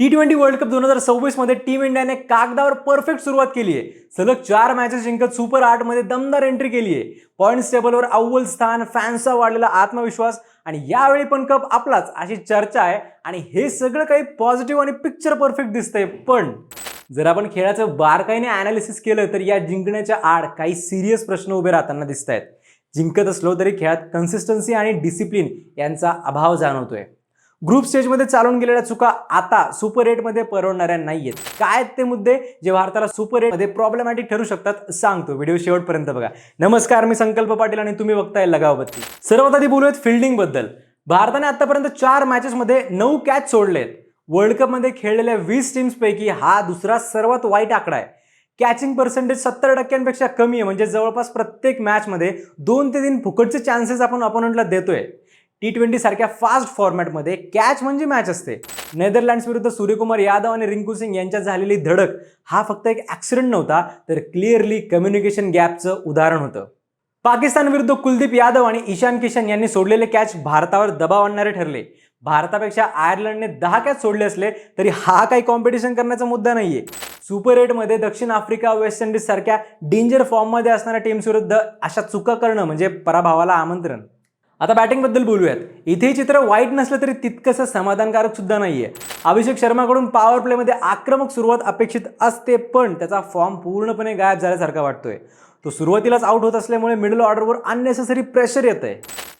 T twenty world cup दोन हजार सव्वीसमध्ये team इंडियाने कागदावर परफेक्ट सुरुवात केली आहे. सलग चार मॅचेस जिंकत सुपर आठमध्ये दमदार एंट्री केली आहे. पॉईंट्स टेबलवर अव्वल स्थान फॅन्सचा वाढलेला आत्मविश्वास आणि यावेळी पण कप आपलाच अशी चर्चा आहे आणि हे सगळं काही पॉझिटिव्ह आणि पिक्चर परफेक्ट दिसतंय. पण जर आपण खेळाचं बारकाईने अनालिसिस केलं तर या जिंकण्याच्या आड काही सिरियस प्रश्न उभे राहताना दिसत आहेत जिंकत असलो तरी खेळात कन्सिस्टन्सी आणि डिसिप्लिन यांचा अभाव जाणवतोय. ग्रुप स्टेजमध्ये चालून गेलेल्या चुका आता सुपर एटमध्ये परवडणाऱ्या नाहीयेत. काय आहेत ते मुद्दे जे भारताला सुपर एटमध्ये प्रॉब्लेमॅटिक ठरू शकतात सांगतो. व्हिडिओ शेवटपर्यंत बघा. नमस्कार मी संकल्प पाटील आणि तुम्ही बघताय लगावबत्ती. सर्वात आधी बोलूयात फिल्डिंगबद्दल. भारताने आतापर्यंत चार मॅचेसमध्ये नऊ कॅच सोडलेत. वर्ल्ड कपमध्ये खेळलेल्या वीस टीम्सपैकी हा दुसरा सर्वात वाईट आकडा आहे. कॅचिंग पर्सेंटेज सत्तर टक्क्यांपेक्षा कमी आहे. म्हणजे जवळपास प्रत्येक मॅचमध्ये दोन ते तीन फुकटचे चान्सेस आपण अपोनंटला देतोय. टी ट्वेंटी सारख्या फास्ट फॉर्मॅटमध्ये कॅच म्हणजे मॅच असते. नेदरलँड्स विरुद्ध सूर्यकुमार यादव आणि रिंकू सिंग यांच्यात झालेली धडक हा फक्त एक ॲक्सिडेंट नव्हता तर क्लिअरली कम्युनिकेशन गॅपचं उदाहरण होतं. पाकिस्तान विरुद्ध कुलदीप यादव आणि ईशान किशन यांनी सोडलेले कॅच भारतावर दबाव आणणारे ठरले. भारतापेक्षा आयर्लंडने दहा कॅच सोडले असले तरी हा काही कॉम्पिटिशन करण्याचा मुद्दा नाहीये. सुपर एटमध्ये दक्षिण आफ्रिका वेस्ट इंडिज सारख्या डेंजर फॉर्ममध्ये असणाऱ्या टीम्स विरुद्ध अशा चुका करणं म्हणजे पराभवाला आमंत्रण. आता बॅटिंगबद्दल बोलूयात. इथे चित्र वाईट नसलं तरी तितकंसं समाधानकारक सुद्धा नाहीये. अभिषेक शर्माकडून पॉवर प्लेमध्ये आक्रमक सुरुवात अपेक्षित असते पण त्याचा फॉर्म पूर्णपणे गायब झाल्यासारखा वाटतोय. तो सुरुवातीलाच आउट होत असल्यामुळे मिडल ऑर्डरवर अननेसेसरी प्रेशर येत आहे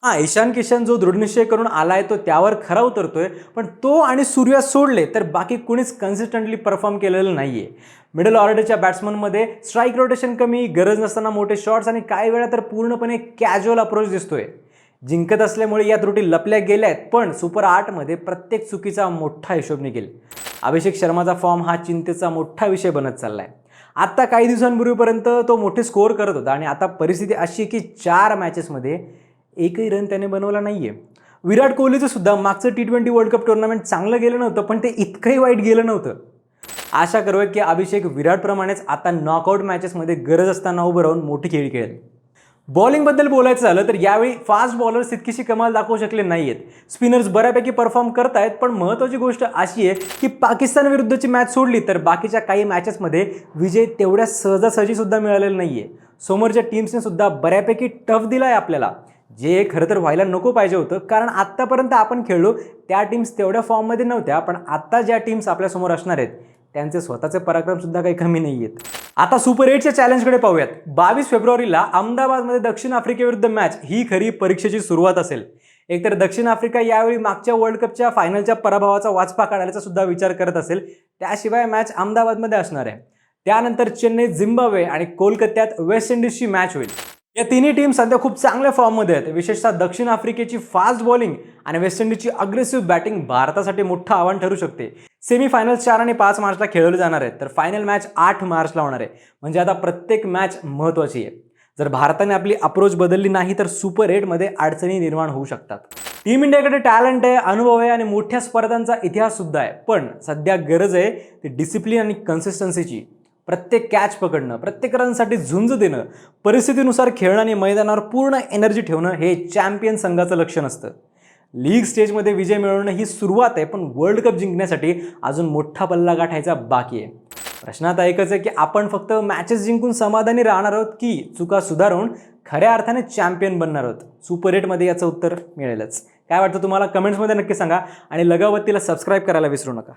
हा ईशान किशन जो दृढनिश्चय करून आलाय तो त्यावर खरा उतरतोय पण तो आणि सूर्या सोडले तर बाकी कुणीच कन्सिस्टंटली परफॉर्म केलेलं नाहीये. मिडल ऑर्डरच्या बॅट्समनमध्ये स्ट्राईक रोटेशन कमी गरज नसताना मोठे शॉट्स आणि काही वेळा तर पूर्णपणे कॅज्युअल अप्रोच दिसतोय. जिंकत असल्यामुळे या त्रुटी लपल्या गेल्या आहेत पण सुपर आठमध्ये प्रत्येक चुकीचा मोठा हिशोब निघेल. अभिषेक शर्माचा फॉर्म हा चिंतेचा मोठा विषय बनत चाललाय. आत्ता काही दिवसांपूर्वीपर्यंत तो मोठे स्कोअर करत होता आणि आता परिस्थिती अशी आहे की चार मॅचेसमध्ये एकही रन त्याने बनवला नाहीये. विराट कोहलीचं सुद्धा मागचं T twenty world cup tournament चांगलं गेलं नव्हतं पण ते इतकंही वाईट गेलं नव्हतं. आशा करूया की अभिषेक विराटप्रमाणेच आता नॉकआउट मॅचेसमध्ये गरज असताना उभं राहून मोठी खेळी खेळेल. बॉलिंगबद्दल बोलायचं झालं तर यावेळी फास्ट बॉलर्स तितकीशी कमाल दाखवू शकले नाही आहेत स्पिनर्स बऱ्यापैकी परफॉर्म करतायत पण महत्त्वाची गोष्ट अशी आहे की पाकिस्तान विरुद्धची मॅच सोडली तर बाकीच्या काही मॅचेसमध्ये विजय तेवढ्या सहजासहजीसुद्धा मिळालेला नाही आहे समोरच्या टीम्सने सुद्धा बऱ्यापैकी टफ दिला आहे आपल्याला. जे खरं तर व्हायला नको पाहिजे होतं कारण आत्तापर्यंत आपण खेळलो त्या टीम्स तेवढ्या फॉर्ममध्ये नव्हत्या पण आत्ता ज्या टीम्स आपल्यासमोर असणार आहेत त्यांचे स्वतःचे पराक्रमसुद्धा काही कमी नाही आहेत आता सुपर एटच्या चॅलेंजकडे पाहूयात. बावीस फेब्रुवारीला अहमदाबादमध्ये दक्षिण आफ्रिकेविरुद्ध मॅच ही खरी परीक्षेची सुरुवात असेल. एकतर दक्षिण आफ्रिका यावेळी मागच्या वर्ल्ड कपच्या फायनलच्या पराभवाचा वाचपा काढायचा सुद्धा विचार करत असेल. त्याशिवाय मॅच अहमदाबादमध्ये असणार आहे. त्यानंतर चेन्नई झिम्बाब्वे आणि कोलकात्यात वेस्ट इंडिजची मॅच होईल. या तिन्ही टीम सध्या खूप चांगल्या फॉर्ममध्ये आहेत. विशेषतः दक्षिण आफ्रिकेची फास्ट बॉलिंग आणि वेस्ट इंडिजची अग्रेसिव्ह बॅटिंग भारतासाठी मोठं आव्हान ठरू शकते. सेमीफायनल चार आणि पाच मार्चला खेळवले जाणार आहेत. तर फायनल मॅच आठ मार्चला होणार आहे. म्हणजे आता प्रत्येक मॅच महत्त्वाची आहे. जर भारताने आपली अप्रोच बदलली नाही तर सुपर एटमध्ये अडचणी निर्माण होऊ शकतात. टीम इंडियाकडे टॅलेंट आहे अनुभव आहे आणि मोठ्या स्पर्धांचा इतिहास सुद्धा आहे. पण सध्या गरज आहे ती डिसिप्लिन आणि कन्सिस्टन्सीची प्रत्येक कॅच पकडणं प्रत्येक रनसाठी झुंज देणं परिस्थितीनुसार खेळणं आणि मैदानावर पूर्ण एनर्जी ठेवणं हे चॅम्पियन संघाचं लक्षण असतं लीग स्टेजमध्ये विजय मिळवणं ही सुरुवात आहे पण वर्ल्ड कप जिंकण्यासाठी अजून मोठा पल्ला गाठायचा बाकी आहे. प्रश्न आता एकच आहे की आपण फक्त मॅचेस जिंकून समाधानी राहणार आहोत की चुका सुधारून खऱ्या अर्थाने चॅम्पियन बनणार आहोत? सुपर एटमध्ये याचं उत्तर मिळेलच. काय वाटतं तुम्हाला? कमेंट्समध्ये नक्की सांगा आणि लगावतीला सबस्क्राईब करायला विसरू नका.